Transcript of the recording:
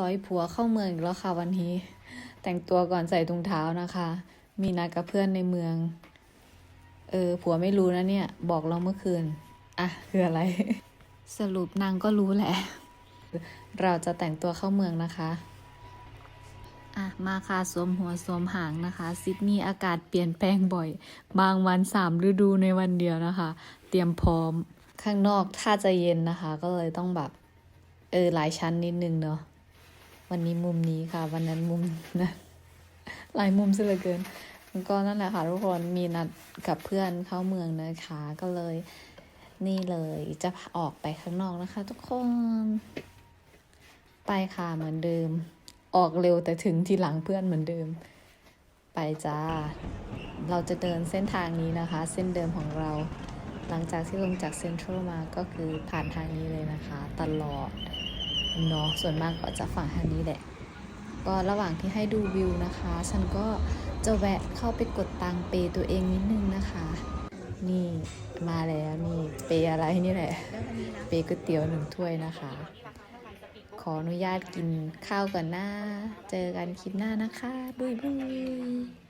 ร้อยผัวเข้าเมืองอีกแล้วค่ะวันนี้ แต่งตัวก่อนใส่ถุงเท้านะคะ มีนัดกับเพื่อนในเมือง เออ ผัวไม่รู้นะเนี่ย บอกเราเมื่อคืน อะ คืออะไร สรุปนางก็รู้แหละ เราจะแต่งตัวเข้าเมืองนะคะ อะ มาค่ะสวมหัวสวมหางนะคะซิดนีย์อากาศเปลี่ยนแปลงบ่อย บางวันสามฤดูในวันเดียวนะคะ เตรียมพร้อมข้างนอกถ้าจะเย็นนะคะ ก็เลยต้องแบบ เออหลายชั้นนิดนึงเนาะ วันนี้มุมนี้ค่ะ วันนั้นมุมนะหลายมุมซะเหลือเกินก็นั่นแหละค่ะทุกคนมีนัดกับเพื่อนเข้าเมืองนะคะ ก็เลยนี่เลยจะออกไปข้างนอกนะคะ ทุกคน ไปค่ะเหมือนเดิม ออกเร็วแต่ถึงทีหลังเพื่อนเหมือนเดิม ไปจ้า เราจะเดินเส้นทางนี้นะคะ เส้นเดิมของเรา หลังจากที่ลงจากเซ็นทรัลมาก็คือผ่านทางนี้เลยนะคะ ตลอด เนาะส่วนมากก็จะฝั่งทางนี้แหละ ก็ระหว่างที่ให้ดูวิวนะคะ ฉันก็จะแวะเข้าไปกดตังเปย์ตัวเองนิดนึงนะคะ นี่มาแล้วนี่เปย์อะไรนี่แหละ เปย์ก๋วยเตี๋ยวหนึ่งถ้วยนะคะ ขออนุญาตกินข้าวก่อนหนะเจอกันคลิปหน้านะคะ บุยบุย